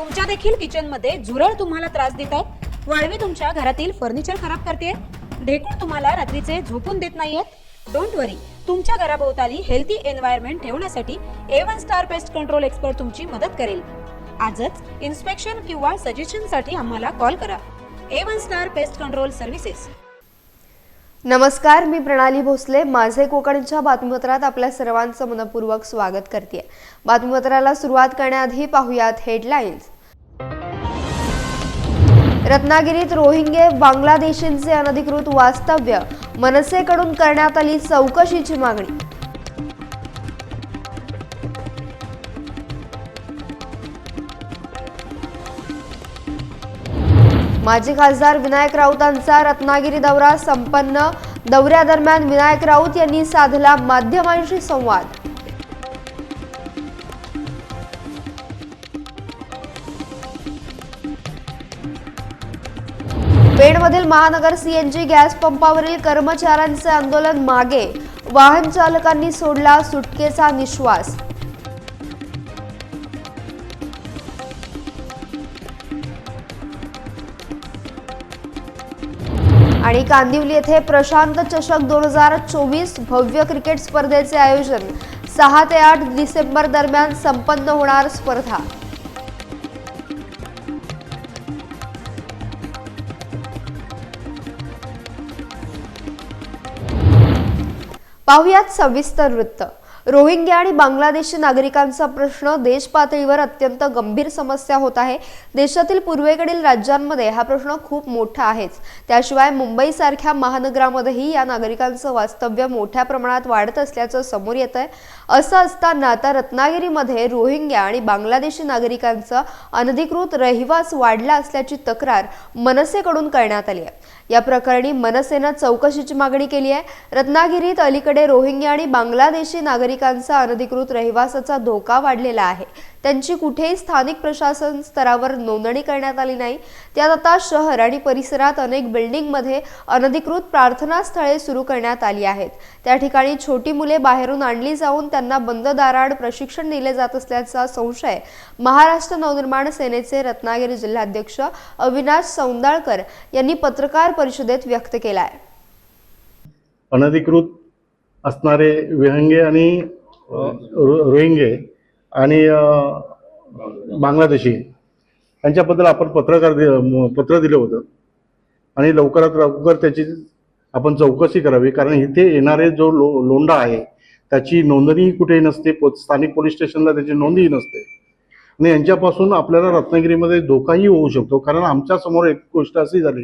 तुमच्या देखील किचनमध्ये झुरळ तुम्हाला त्रास देत आहेत. वाळवी तुमच्या घरातील फर्निचर खराब करते ढेकूळ तुम्हाला रात्रीचे झोपून देत नाहीयेत. डोंट वरी तुमच्या घराभोवताली हेल्थी एन्व्हायरमेंट ठेवण्यासाठी A one star pest control expert तुमची मदत करेल. आजच इन्स्पेक्शन किंवा सजेशनसाठी आम्हाला कॉल करा. A one star pest control services नमस्कार मी प्रणाली भोसले. माझे कोकणच्या बातमीपत्रात आपल्या सर्वांचं मनपूर्वक स्वागत करते बातमीपत्राला सुरुवात करण्याआधी पाहुयात हेडलाईन्स रत्नागिरीत रोहिंगे बांगलादेशींचे अनधिकृत वास्तव्य. मनसेकडून करण्यात आली चौकशीची मागणी. माजी खासदार विनायक राऊतांचा रत्नागिरी दौरा संपन्न. दौऱ्यादरम्यान विनायक राऊत यांनी साधला माध्यमांशी संवाद. पेणमधील महानगर सीएनजी गॅस पंपावरील कर्मचाऱ्यांचे आंदोलन मागे. वाहन चालकांनी सोडला सुटकेचा निश्वास. आणि कांदिवली येथे प्रशांत चषक दोन हजार चोवीस भव्य क्रिकेट स्पर्धेचे आयोजन सहा ते आठ डिसेंबर दरम्यान संपन्न होणार स्पर्धा. पाहुयात सविस्तर वृत्त. रोहिंग्या आणि बांगलादेशी नागरिकांचा प्रश्न देश पातळीवर अत्यंत गंभीर समस्या होत आहे. देशातील पूर्वेकडील राज्यांमध्ये हा प्रश्न खूप मोठा आहेच. त्याशिवाय मुंबईसारख्या महानगरामध्येही या नागरिकांचं वास्तव्य मोठ्या प्रमाणात वाढत असल्याचं समोर येत आहे असं असताना आता रत्नागिरीमध्ये रोहिंग्या आणि बांगलादेशी नागरिकांचा अनधिकृत रहिवास वाढला असल्याची तक्रार मनसेकडून करण्यात आली आहे. या प्रकरणी मनसेनं चौकशीची मागणी केली आहे. रत्नागिरीत अलीकडे रोहिंग्या आणि बांगलादेशी नागरिकांचा अनधिकृत रहिवासाचा धोका वाढलेला आहे. त्यांची कुठेही स्थानिक प्रशासन स्तरावर नोंदणी करण्यात आली नाही. त्यात आता शहर आणि परिसरात अनेक बिल्डिंगमध्ये अनधिकृत प्रार्थना स्थळे सुरू करण्यात आली आहेत. त्या ठिकाणी छोटी मुले बाहेरून आणली जाऊन त्यांना बंद दाराड प्रशिक्षण दिले जात असल्याचा संशय महाराष्ट्र नवनिर्माण सेनेचे रत्नागिरी जिल्हाध्यक्ष अविनाश सौंदाळकर यांनी पत्रकार परिषदेत व्यक्त केला आहे अनधिकृत असणारे विहंगे आणि रोहिंगे आणि बांगलादेशी. यांच्याबद्दल आपण पत्रकार दि- म- पत्र दिलं होतं. आणि लवकरात लवकर त्याची आपण चौकशी करावी. कारण इथे येणारे जो लो लोंडा आहे त्याची नोंदणीही कुठेही नसते. पो- स्थानिक पोलीस स्टेशनला त्याची नोंदही नसते. आणि यांच्यापासून आपल्याला रत्नागिरीमध्ये धोकाही होऊ शकतो. कारण आमच्यासमोर एक गोष्ट अशी झाली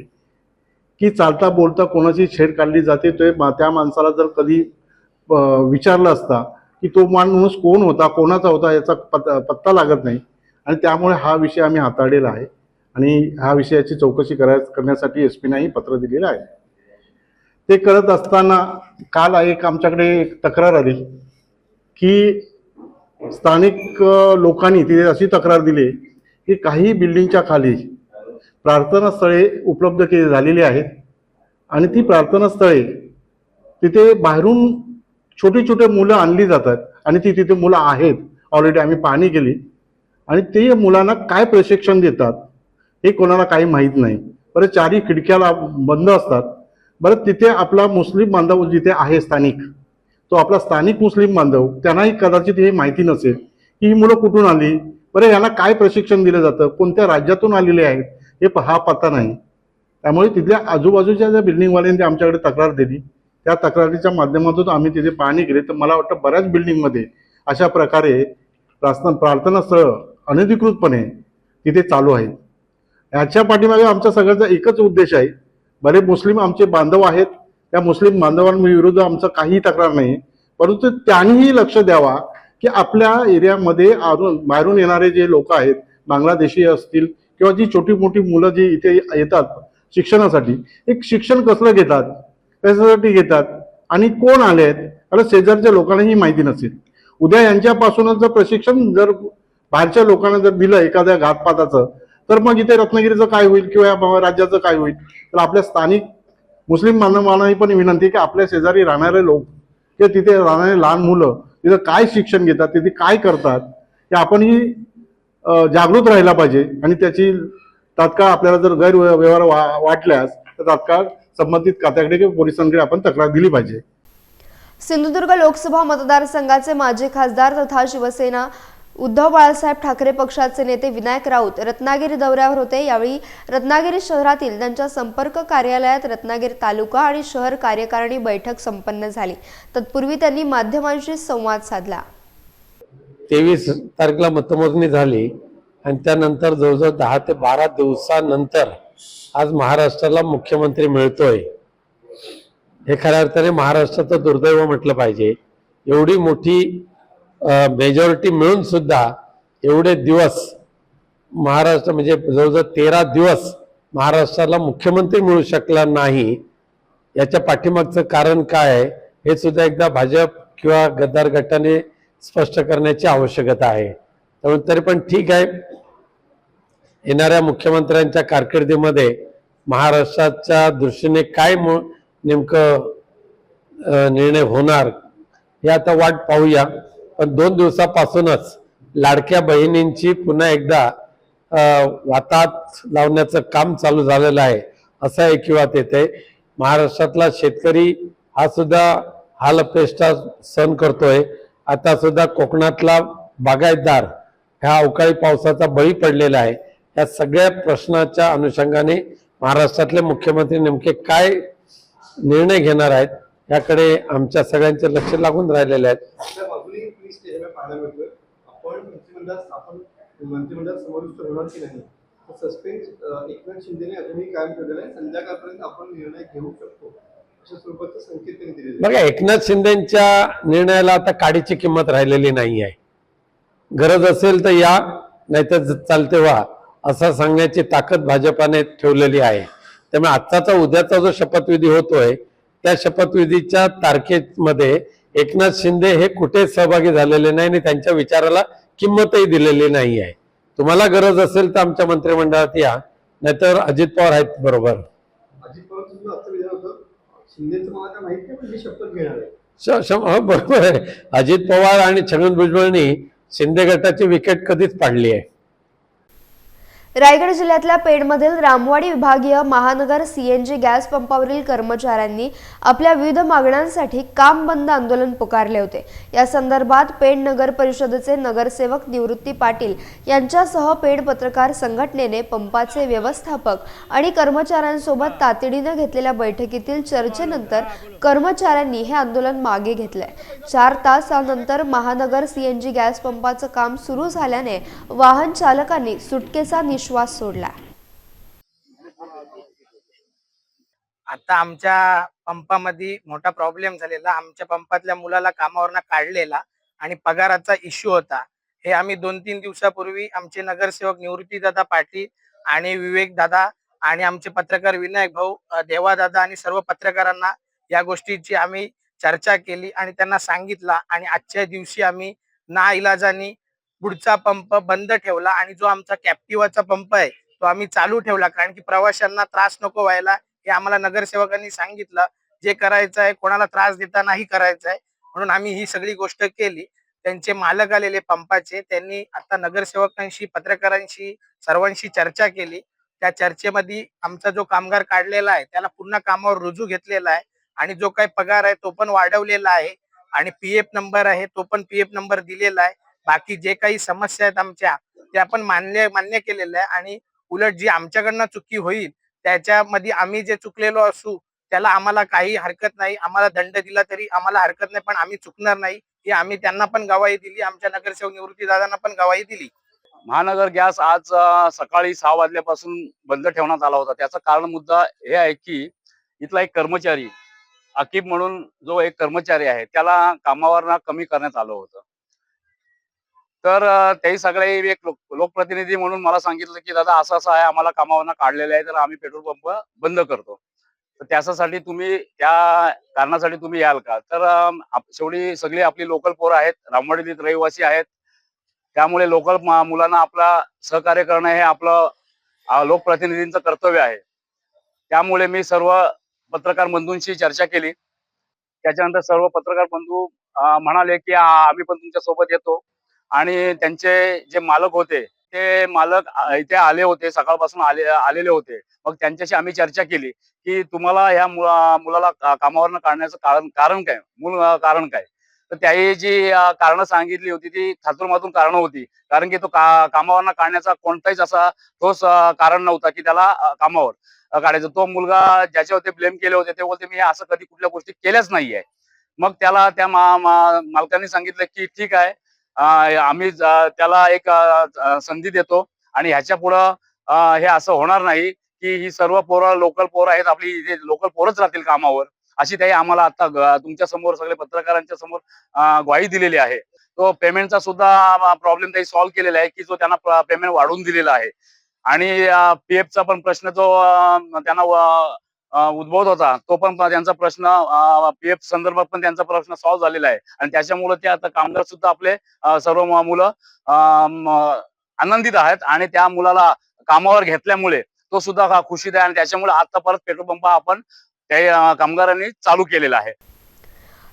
की चालता बोलता कोणाची छेड काढली जाते ते मा- त्या माणसाला जर कधी विचारलं असता की तो माणूस कोण होता कोणाचा होता याचा पत्ता पत्ता लागत नाही. आणि त्यामुळे हा विषय आम्ही हाताळलेला आहे. आणि ह्या विषयाची चौकशी कराय करण्यासाठी एस पीनाही पत्र दिलेलं आहे. ते करत असताना काल एक आमच्याकडे एक तक्रार आली की स्थानिक लोकांनी तिथे अशी तक्रार दिली की काही बिल्डिंगच्या खाली प्रार्थनास्थळे उपलब्ध केली झालेली आहेत. आणि ती प्रार्थनास्थळे तिथे बाहेरून छोटी छोटी मुलं आणली जातात आणि ती तिथे मुलं आहेत. ऑलरेडी आम्ही पाहणी केली. आणि ते मुलांना काय प्रशिक्षण देतात हे कोणाला काही माहीत नाही. बरं चारही खिडक्याला बंद असतात. बरं तिथे आपला मुस्लिम बांधव जिथे आहे स्थानिक तो आपला स्थानिक मुस्लिम बांधव त्यांनाही कदाचित हे माहिती नसेल की ही मुलं कुठून आली? बरं यांना काय प्रशिक्षण दिलं जातं? कोणत्या राज्यातून आलेले आहेत? हे प- हा पत्ता नाही. त्यामुळे तिथल्या आजूबाजूच्या ज्या बिल्डिंगवाल्यांनी आमच्याकडे तक्रार दिली त्या तक्रारीच्या माध्यमातून आम्ही तिथे पाहणी केली. तर मला वाटतं बऱ्याच बिल्डिंगमध्ये अशा प्रकारे प्रार्थना प्रार्थनास्थळं अनधिकृतपणे तिथे चालू आहेत. याच्या पाठीमागे आमच्या सगळ्याचा एकच उद्देश आहे. बरे मुस्लिम आमचे बांधव आहेत त्या मुस्लिम बांधवांविरुद्ध आमचं काहीही तक्रार नाही. परंतु त्यांनीही लक्ष द्यावा की आपल्या एरियामध्ये अजून बाहेरून येणारे जे लोक आहेत बांगलादेशी असतील किंवा जी छोटी मोठी मुलं जी इथे येतात शिक्षणासाठी एक शिक्षण कसलं घेतात? कशासाठी घेतात. आणि कोण आले आहेत कारण शेजारच्या लोकांनाही माहिती नसेल. उद्या यांच्यापासूनच जर प्रशिक्षण जर बाहेरच्या लोकांना जर दिलं एखाद्या घातपाताचं तर मग इथे रत्नागिरीचं काय होईल किंवा या राज्याचं काय होईल? तर आपल्या स्थानिक मुस्लिम बांधवांनाही पण विनंती की आपल्या शेजारी राहणारे लोक किंवा तिथे राहणारे लहान मुलं तिथं काय शिक्षण घेतात तिथे काय करतात हे आपणही जागृत राहिला पाहिजे. आणि त्याची तात्काळ आपल्याला जर गैरव्यवहार वा- वाटल्यास तर तात्काळ संबंधित खात्याकडे किंवा पोलिसांकडे आपण तक्रार दिली पाहिजे. सिंधुदुर्ग लोकसभा मतदारसंघाचे माजी खासदार तथा शिवसेना उद्धव बाळासाहेब ठाकरे पक्षाचे नेते विनायक राऊत रत्नागिरी दौऱ्यावर होते. यावेळी रत्नागिरी शहरातील त्यांच्या संपर्क कार्यालयात रत्नागिरी तालुका आणि शहर कार्यकारिणी बैठक संपन्न झाली. तत्पूर्वी त्यांनी माध्यमांशी संवाद साधला. तेवीस तारखेला मतमोजणी झाली आणि त्यानंतर जवळजवळ दहा ते बारा दिवसानंतर आज महाराष्ट्राला मुख्यमंत्री मिळतोय. हे खऱ्या अर्थाने महाराष्ट्राचं दुर्दैव म्हटलं पाहिजे. एवढी मोठी मेजॉरिटी मिळून सुद्धा एवढे दिवस महाराष्ट्र म्हणजे जवळजवळ तेरा दिवस महाराष्ट्राला मुख्यमंत्री मिळू शकला नाही याच्या पाठीमागचं कारण काय आहे हे सुद्धा एकदा भाजप किंवा गद्दार गटाने स्पष्ट करण्याची आवश्यकता आहे. त्यामुळे तरी पण ठीक आहे. येणाऱ्या मुख्यमंत्र्यांच्या कारकिर्दीमध्ये महाराष्ट्राच्या दृष्टीने काय मु- नेमकं निर्णय होणार हे आता वाट पाहूया. पण दोन दिवसापासूनच लाडक्या बहिणींची पुन्हा एकदा वातात लावण्याचं काम चालू झालेलं आहे असं ऐकिवात येते महाराष्ट्रातला शेतकरी हा सुद्धा हालपेष्टा सहन करतोय. आता सुद्धा कोकणातला बागायतदार ह्या अवकाळी पावसाचा बळी पडलेला आहे. या सगळ्या प्रश्नाच्या अनुषंगाने महाराष्ट्रातले मुख्यमंत्री नेमके काय निर्णय घेणार आहेत याकडे आमच्या सगळ्यांचे लक्ष लागून राहिलेले आहेत. बघा एकनाथ शिंदेच्या निर्णयाला आता काडीची किंमत राहिलेली नाही आहे गरज असेल तर या नाहीतर चालते व्हा. असं सांगण्याची ताकद भाजपाने ठेवलेली आहे. त्यामुळे आजचा उद्याचा जो शपथविधी होतोय त्या शपथविधीच्या तारखेमध्ये एकनाथ शिंदे हे कुठे सहभागी झालेले नाही आणि त्यांच्या विचाराला किंमतही दिलेली नाही आहे. तुम्हाला गरज असेल तर आमच्या मंत्रिमंडळात या नाहीतर अजित पवार आहेत बरोबर. हो, बरोबर आहे. अजित पवार आणि छगन भुजबळनी शिंदे गटाची विकेट कधीच पाडली आहे. रायगड जिल्ह्यातल्या पेडमधील रामवाडी विभागीय महानगर सीएनजी गॅस पंपावरील कर्मचाऱ्यांनी आपल्या विविध मागण्यांसाठी काम बंद आंदोलन पुकारले होते. या संदर्भात पेड नगर परिषदेचे नगरसेवक निवृत्ती पाटील यांच्यासह पेड पत्रकार संघटनेने पंपाचे व्यवस्थापक आणि कर्मचाऱ्यांसोबत तातडीनं घेतलेल्या बैठकीतील चर्चेनंतर कर्मचाऱ्यांनी हे आंदोलन मागे घेतलंय. चार तासानंतर महानगर सीएनजी गॅस पंपाचं काम सुरू झाल्याने वाहन चालकांनी सुटकेचा श्वास सोडला. आता आमच्या पंपामध्ये मोठा प्रॉब्लेम झालेला. आमच्या पंपातल्या मुलाला कामावरनं काढलेला आणि पगाराचा इश्यू होता. हे आम्ही दोन तीन दिवसापूर्वी आमचे नगरसेवक निवृत्तीदादा पाटील आणि विवेक दादा आणि आमचे पत्रकार विनायक भाऊ देवादादा आणि सर्व पत्रकारांना या गोष्टीची आम्ही चर्चा केली आणि त्यांना सांगितला. आणि आजच्या दिवशी आम्ही ना इलाजानी पुढचा पंप बंद ठेवला आणि जो आमचा कॅप्टिवाचा पंप आहे तो आम्ही चालू ठेवला. कारण की प्रवाशांना त्रास नको व्हायला. हे आम्हाला नगरसेवकांनी सांगितलं. जे करायचं आहे कोणाला त्रास देता नाही करायचं आहे. म्हणून आम्ही ही सगळी गोष्ट केली. त्यांचे मालक आलेले पंपाचे. त्यांनी आता नगरसेवकांशी पत्रकारांशी सर्वांशी चर्चा केली. त्या चर्चेमध्ये आमचा जो कामगार काढलेला आहे त्याला पुन्हा कामावर रुजू घेतलेला आहे. आणि जो काही पगार आहे तो पण वाढवलेला आहे. आणि पीएफ नंबर आहे तो पण पीएफ नंबर दिलेला आहे. बाकी जे काही समस्या आहेत आमच्या त्या पण मान्य मान्य केलेल्या आहे. आणि उलट जी आमच्याकडनं चुकी होईल त्याच्यामध्ये आम्ही जे चुकलेलो असू त्याला आम्हाला काही हरकत नाही. आम्हाला दंड दिला तरी आम्हाला हरकत नाही पण आम्ही चुकणार नाही. ही आम्ही त्यांना पण गवाही दिली आमच्या नगरसेवक निवृत्ती दादांना पण गवाही दिली. महानगर गॅस आज सकाळी सहा वाजल्यापासून बंद ठेवण्यात आला होता. त्याचा कारण मुद्दा हे आहे की इथला एक कर्मचारी अकीब म्हणून जो एक कर्मचारी आहे त्याला कामावर कमी करण्यात आलं होतं. तर त्याही सगळे एक लोक- लोकप्रतिनिधी म्हणून मला सांगितलं की दादा असं असं आहे आम्हाला कामावरनं काढलेलं आहे तर आम्ही पेट्रोल पंप बंद करतो. तर त्याच्यासाठी तुम्ही त्या कारणासाठी तुम्ही याल का? तर शेवटी सगळी आपली लोकल पोरं आहेत रामवाडीत रहिवासी आहेत. त्यामुळे लोकल मुलांना आपला सहकार्य करणं हे आपलं लोकप्रतिनिधींचं कर्तव्य आहे. त्यामुळे मी सर्व पत्रकार बंधूंशी चर्चा केली. त्याच्यानंतर सर्व पत्रकार बंधू म्हणाले की आम्ही पण तुमच्यासोबत येतो. आणि त्यांचे जे मालक होते ते मालक इथे आले होते सकाळपासून आले आलेले होते. मग त्यांच्याशी आम्ही चर्चा केली की तुम्हाला ह्या मुला मुलाला कामावरनं काढण्याचं कारण कारण काय? मूळ कारण काय? तर त्याही जी कारण सांगितली होती ती थातुरमातून कारण होती. कारण की तो का कामावरनं काढण्याचा कोणताहीच असा ठोस कारण नव्हता की त्याला कामावर काढायचं. तो मुलगा ज्याच्यावरती ब्लेम केले होते ते बोलते मी असं कधी कुठल्या गोष्टी केल्याच नाहीये. मग त्याला त्या मा- मा- मालकांनी सांगितलं की ठीक आहे आम्ही त्याला एक संधी देतो. आणि ह्याच्या पुढं हे असं होणार नाही की ही सर्व पोरं लोकल पोरं आहेत आपली इथे लोकल पोरच राहतील कामावर. अशी त्याही आम्हाला आता तुमच्यासमोर सगळे पत्रकारांच्या समोर ग्वाही दिलेली आहे. तो पेमेंटचा सुद्धा प्रॉब्लेम त्याही सॉल्व्ह केलेला आहे की जो त्यांना पेमेंट वाढवून दिलेला आहे. आणि पी एफचा पण प्रश्न जो त्यांना उद्भवत होता. तो पण त्यांचा प्रश्न पीएफ संदर्भात पण त्यांचा प्रश्न सॉल्व्ह झालेला आहे. आणि त्याच्यामुळे ते आता कामगार सुद्धा आपले सर्व मुलं आनंदित आहेत. आणि त्या मुलाला कामावर घेतल्यामुळे तो सुद्धा खुशीत आहे. आणि त्याच्यामुळे आता परत पेट्रोल पंप आपण त्या कामगारांनी चालू केलेला आहे.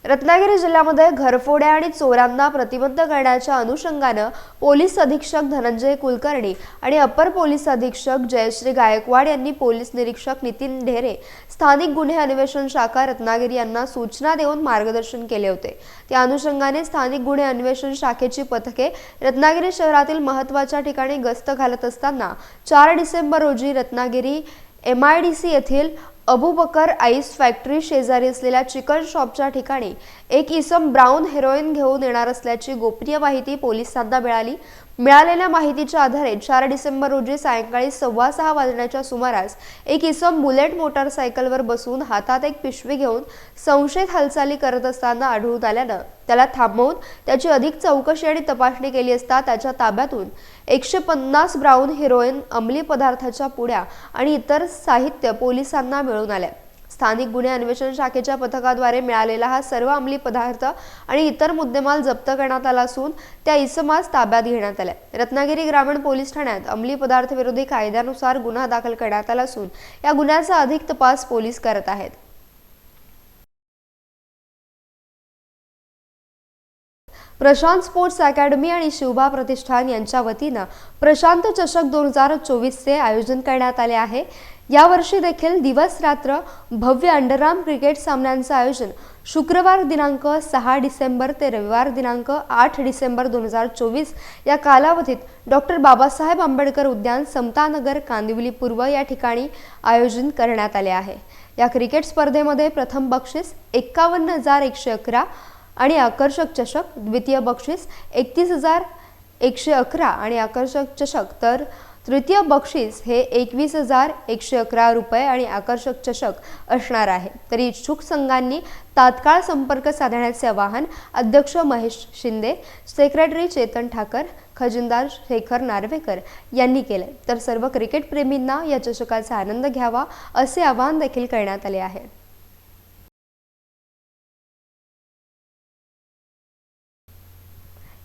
रत्नागिरी जिल्ह्यामध्ये घरफोड्या आणि चोरांना प्रतिबंध करण्याच्या अनुषंगानं पोलीस अधीक्षक धनंजय कुलकर्णी आणि अपर पोलीस अधीक्षक जयश्री गायकवाड यांनी पोलीस निरीक्षक नितीन ढेरे स्थानिक गुन्हे अन्वेषण शाखा रत्नागिरी यांना सूचना देऊन मार्गदर्शन केले होते. त्या अनुषंगाने स्थानिक गुन्हे अन्वेषण शाखेची पथके रत्नागिरी शहरातील महत्त्वाच्या ठिकाणी गस्त घालत असताना चार डिसेंबर रोजी Ratnagiri M I D C येथील अबुबकर आईस फॅक्टरी शेजारी असलेल्या चिकन शॉपच्या ठिकाणी एक इसम ब्राऊन हेरोईन घेऊन येणार असल्याची गोपनीय माहिती पोलिसांना मिळाली. मिळालेल्या माहितीच्या आधारे चार डिसेंबर रोजी सायंकाळी सव्वा सहा वाजण्याच्या सुमारास एक इसम बुलेट मोटारसायकलवर बसून हातात एक पिशवी घेऊन संशयित हालचाली करत असताना आढळून आल्यानं त्याला थांबवून त्याची अधिक चौकशी आणि तपासणी केली असता त्याच्या ताब्यातून एकशे पन्नास ब्राऊन हिरोईन अंमली पदार्थाच्या पुड्या आणि इतर साहित्य पोलिसांना मिळून आल्या स्थानिक गुन्हे अन्वेषण शाखेच्या पथकाद्वारे मिळालेला हा सर्व अंमली पदार्थ आणि इतर मुद्देमाल जप्त करण्यात आला असून त्या इसमास ताब्यात घेण्यात आल्या. रत्नागिरी ग्रामीण पोलीस ठाण्यात अंमली पदार्थ विरोधी कायद्यानुसार गुन्हा दाखल करण्यात आला असून या गुन्ह्याचा अधिक तपास पोलीस करत आहेत. प्रशांत स्पोर्ट्स अकॅडमी आणि शिवबा प्रतिष्ठान यांच्या वतीनं प्रशांत चषक दोन हजार चोवीसचे आयोजन करण्यात आले आहे. यावर्षी देखील दिवस रात्र भव्य अंडरआर्म क्रिकेट सामन्यांचं आयोजन शुक्रवार दिनांक सहा डिसेंबर ते रविवार दिनांक आठ डिसेंबर दोन हजार चोवीस या कालावधीत डॉक्टर बाबासाहेब आंबेडकर उद्यान समतानगर कांदिवली पूर्व या ठिकाणी आयोजन करण्यात आले आहे. या क्रिकेट स्पर्धेमध्ये प्रथम बक्षीस एक्कावन्न हजार एकशे अकरा आणि आकर्षक चषक द्वितीय बक्षीस एकतीस हजार एकशे अकरा आणि आकर्षक चषक. तर तृतीय बक्षीस हे एकवीस हजार एकशे अकरा रुपये आणि आकर्षक चषक असणार आहे. तरी इच्छुक संघांनी तात्काळ संपर्क साधण्याचे आवाहन अध्यक्ष महेश शिंदे सेक्रेटरी चेतन ठाकर खजिनदार शेखर नार्वेकर यांनी केले. तर सर्व क्रिकेटप्रेमींना या चषकाचा आनंद घ्यावा असे आवाहन देखील करण्यात आले आहे.